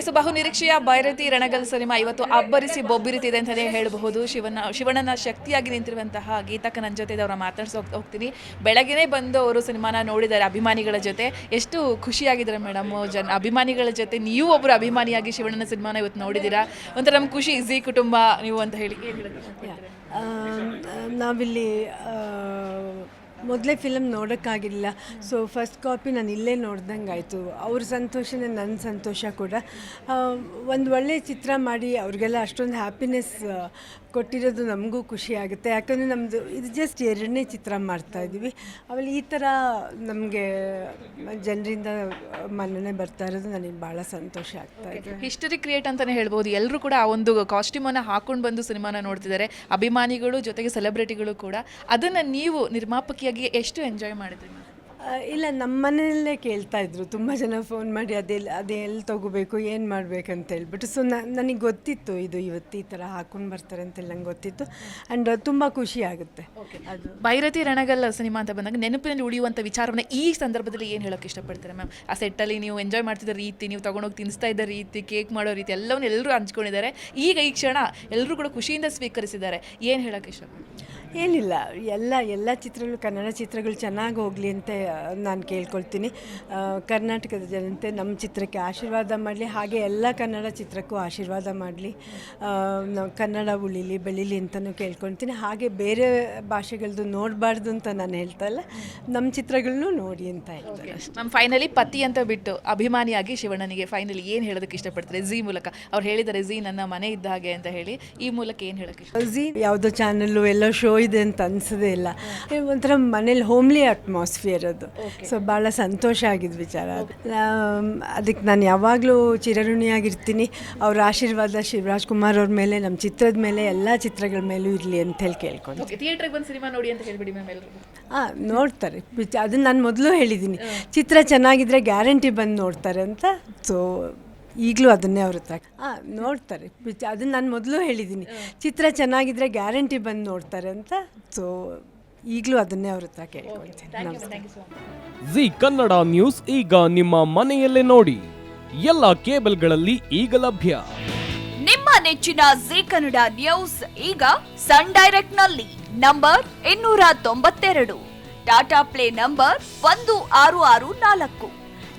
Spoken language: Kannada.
ಎಸ್, ಬಹು ನಿರೀಕ್ಷೆಯ ಭೈರತಿ ರಣಗಲ್ ಸಿನಿಮಾ ಇವತ್ತು ಅಬ್ಬರಿಸಿ ಬೊಬ್ಬಿರಿತಿದೆ ಅಂತಲೇ ಹೇಳಬಹುದು. ಶಿವನ ಶಿವಣ್ಣನ ಶಕ್ತಿಯಾಗಿ ನಿಂತಿರುವಂತಹ ಗೀತಕ್ಕ ನನ್ನ ಜೊತೆ ಅವರ ಮಾತಾಡ್ಸೋ ಹೋಗ್ತೀನಿ. ಬೆಳಗ್ಗೆನೇ ಬಂದು ಅವರು ಸಿನಿಮಾನ ನೋಡಿದ್ದಾರೆ ಅಭಿಮಾನಿಗಳ ಜೊತೆ. ಎಷ್ಟು ಖುಷಿಯಾಗಿದ್ದಾರೆ ಮೇಡಮ್? ಜನ, ಅಭಿಮಾನಿಗಳ ಜೊತೆ ನೀವು ಒಬ್ಬರು ಅಭಿಮಾನಿಯಾಗಿ ಶಿವಣ್ಣನ ಸಿನಿಮಾನ ಇವತ್ತು ನೋಡಿದ್ದೀರಾ? ಒಂಥರ ನಮ್ಮ ಖುಷಿ ಇಸಿ ಕುಟುಂಬ ನೀವು ಅಂತ ಹೇಳಿ? ನಾವಿಲ್ಲಿ ಮೊದಲೇ ಫಿಲಮ್ ನೋಡೋಕ್ಕಾಗಿಲ್ಲ ಸೊ ಫಸ್ಟ್ ಕಾಪಿ ನಾನು ಇಲ್ಲೇ ನೋಡ್ದಂಗೆ ಆಯಿತು ಅವ್ರ ಸಂತೋಷನೇ ನನ್ನ ಸಂತೋಷ ಕೂಡ. ಒಂದು ಒಳ್ಳೆಯ ಚಿತ್ರ ಮಾಡಿ ಅವ್ರಿಗೆಲ್ಲ ಅಷ್ಟೊಂದು ಹ್ಯಾಪಿನೆಸ್ ಕೊಟ್ಟಿರೋದು ನಮಗೂ ಖುಷಿ ಆಗುತ್ತೆ. ಯಾಕಂದರೆ ನಮ್ಮದು ಇದು ಜಸ್ಟ್ ಎರಡನೇ ಚಿತ್ರ ಮಾಡ್ತಾ ಇದ್ದೀವಿ. ಆಮೇಲೆ ಈ ಥರ ನಮಗೆ ಜನರಿಂದ ಮನ್ನಣೆ ಬರ್ತಾ ಇರೋದು ನನಗೆ ಭಾಳ ಸಂತೋಷ ಆಗ್ತಾ ಇದೆ. ಹಿಸ್ಟರಿ ಕ್ರಿಯೇಟ್ ಅಂತಲೇ ಹೇಳ್ಬೋದು. ಎಲ್ಲರೂ ಕೂಡ ಆ ಒಂದು ಕಾಸ್ಟ್ಯೂಮನ್ನು ಹಾಕೊಂಡು ಬಂದು ಸಿನಿಮಾನ ನೋಡ್ತಿದ್ದಾರೆ. ಅಭಿಮಾನಿಗಳು ಜೊತೆಗೆ ಸೆಲೆಬ್ರಿಟಿಗಳು ಕೂಡ. ಅದನ್ನು ನೀವು ನಿರ್ಮಾಪಕಿಯಾಗಿ ಎಷ್ಟು ಎಂಜಾಯ್ ಮಾಡಿದ್ರಿ? ಆ, ಇಲ್ಲ ನಮ್ಮ ಮನೆಯಲ್ಲೇ ಕೇಳ್ತಾ ಇದ್ರು. ತುಂಬ ಜನ ಫೋನ್ ಮಾಡಿ ಅದೆಲ್ಲ ಅದೇ ಎಲ್ಲಿ ತೊಗೋಬೇಕು ಏನು ಮಾಡ್ಬೇಕಂತ ಹೇಳ್ಬಿಟ್ಟು ಸೊ ನನಗೆ ಗೊತ್ತಿತ್ತು ಇದು ಇವತ್ತು ಈ ಥರ ಹಾಕೊಂಡು ಬರ್ತಾರೆ ಅಂತೆಲ್ಲ ನಂಗೆ ಗೊತ್ತಿತ್ತು. ಆ್ಯಂಡ್ ತುಂಬ ಖುಷಿ ಆಗುತ್ತೆ. ಅದು. ಭೈರತಿ ರಣಗಲ್ಲ ಸಿನಿಮಾ ಅಂತ ಬಂದಾಗ ನೆನಪಿನಲ್ಲಿ ಉಳಿಯುವಂಥ ವಿಚಾರವನ್ನು ಈ ಸಂದರ್ಭದಲ್ಲಿ ಏನು ಹೇಳೋಕೆ ಇಷ್ಟಪಡ್ತಾರೆ ಮ್ಯಾಮ್? ಆ ಸೆಟ್ಟಲ್ಲಿ ನೀವು ಎಂಜಾಯ್ ಮಾಡ್ತಿದ್ದ ರೀತಿ ನೀವು ತಗೊಂಡೋಗಿ ತಿನ್ನಿಸ್ತಾ ಇದ್ದ ರೀತಿ ಕೇಕ್ ಮಾಡೋ ರೀತಿ ಎಲ್ಲವನ್ನೂ ಎಲ್ಲರೂ ಹಂಚ್ಕೊಂಡಿದ್ದಾರೆ. ಈಗ ಈ ಕ್ಷಣ ಎಲ್ಲರೂ ಕೂಡ ಖುಷಿಯಿಂದ ಸ್ವೀಕರಿಸಿದ್ದಾರೆ. ಏನು ಹೇಳೋಕೆ ಇಷ್ಟಪಡ್ತಾರೆ? ಏನಿಲ್ಲ ಎಲ್ಲ ಎಲ್ಲ ಚಿತ್ರಗಳು ಕನ್ನಡ ಚಿತ್ರಗಳು ಚೆನ್ನಾಗಿ ಹೋಗಲಿ ಅಂತ ನಾನು ಕೇಳ್ಕೊಳ್ತೀನಿ. ಕರ್ನಾಟಕದ ಜನತೆ ನಮ್ಮ ಚಿತ್ರಕ್ಕೆ ಆಶೀರ್ವಾದ ಮಾಡಲಿ ಹಾಗೆ ಎಲ್ಲ ಕನ್ನಡ ಚಿತ್ರಕ್ಕೂ ಆಶೀರ್ವಾದ ಮಾಡಲಿ. ನಾವು ಕನ್ನಡ ಉಳಿಲಿ ಬೆಳೀಲಿ ಅಂತಲೂ ಕೇಳ್ಕೊಳ್ತೀನಿ. ಹಾಗೆ ಬೇರೆ ಭಾಷೆಗಳದ್ದು ನೋಡಬಾರ್ದು ಅಂತ ನಾನು ಹೇಳ್ತಾ ಇಲ್ಲ. ನಮ್ಮ ಚಿತ್ರಗಳನ್ನೂ ನೋಡಿ ಅಂತ ಹೇಳ್ತಾರೆ ನಮ್ಮ ಫೈನಲಿ ಪತಿ ಅಂತ ಬಿಟ್ಟು ಅಭಿಮಾನಿಯಾಗಿ ಶಿವಣ್ಣನಿಗೆ ಫೈನಲಿ ಏನು ಹೇಳೋದಕ್ಕೆ ಇಷ್ಟಪಡ್ತಾರೆ? ಝೀ ಮೂಲಕ. ಅವ್ರು ಹೇಳಿದ್ದಾರೆ ಝೀ ನನ್ನ ಮನೆ ಇದ್ದ ಹಾಗೆ ಅಂತ ಹೇಳಿ. ಈ ಮೂಲಕ ಏನು ಹೇಳೋಕ್ಕೆ ಝೀ ಯಾವುದೋ ಚಾನಲ್ಲು ಎಲ್ಲೋ ಶೋ ಇದೆ ಅಂತ ಅನ್ಸೋದೇ ಇಲ್ಲ. ಒಂಥರ ಮನೇಲಿ ಹೋಮ್ಲಿ ಅಟ್ಮಾಸ್ಫಿಯರ್ ಅದು. ಸೊ ಭಾಳ ಸಂತೋಷ ಆಗಿದ್ದು ವಿಚಾರ ಅದಕ್ಕೆ ನಾನು ಯಾವಾಗಲೂ ಚಿರಋಣಿಯಾಗಿರ್ತೀನಿ. ಅವ್ರ ಆಶೀರ್ವಾದ ಶಿವರಾಜ್ ಕುಮಾರ್ ಅವ್ರ ಮೇಲೆ ನಮ್ಮ ಚಿತ್ರದ ಮೇಲೆ ಎಲ್ಲ ಚಿತ್ರಗಳ ಮೇಲೂ ಇರಲಿ ಅಂತ ಹೇಳಿ ಕೇಳ್ಕೊಂಡು ಥಿಯೇಟ್ರಿಗೆ ಬಂದು ಸಿನಿಮಾ ನೋಡಿ ಅಂತ ಹೇಳಿಬಿಡಿ ಮ್ಯಾಮ್ ಎಲ್ಲರೂ ಹಾಂ ನೋಡ್ತಾರೆ. ಅದನ್ನು ಅದನ್ನ ನಾನು ಮೊದಲು ಹೇಳಿದ್ದೀನಿ ಚಿತ್ರ ಚೆನ್ನಾಗಿದ್ರೆ ಗ್ಯಾರಂಟಿ ಬಂದು ನೋಡ್ತಾರೆ ಅಂತ. ಸೊ ಈಗಲೂ ಅದನ್ನೇ ಅವರು ಹತ್ರ. ಹಾಂ ನೋಡ್ತಾರೆ. ಪಿಚ್ ಅದನ್ನ ನಾನು ಮೊದಲು ಹೇಳಿದ್ದೀನಿ ಚಿತ್ರ ಚೆನ್ನಾಗಿದ್ರೆ ಗ್ಯಾರಂಟಿ ಬಂದು ನೋಡ್ತಾರೆ ಅಂತ ಸೊ ಈಗಲೂ ಅದನ್ನೇ ಅವರು ಹತ್ರ ಕೇಳ್ಕೊಳ್ತೀನಿ. ಜಿ ಕನ್ನಡ ನ್ಯೂಸ್ ಈಗ ನಿಮ್ಮ ಮನೆಯಲ್ಲೇ ನೋಡಿ. ಎಲ್ಲ ಕೇಬಲ್ಗಳಲ್ಲಿ ಈಗ ಲಭ್ಯ. ನಿಮ್ಮ ನೆಚ್ಚಿನ ಜಿ ಕನ್ನಡ ನ್ಯೂಸ್ ಈಗ ಸನ್ ಡೈರೆಕ್ಟ್ನಲ್ಲಿ ನಂಬರ್ ಇನ್ನೂರ ತೊಂಬತ್ತೆರಡು. ಟಾಟಾ ಪ್ಲೇ ನಂಬರ್ ಒಂದು ಆರು ಆರು ನಾಲ್ಕು.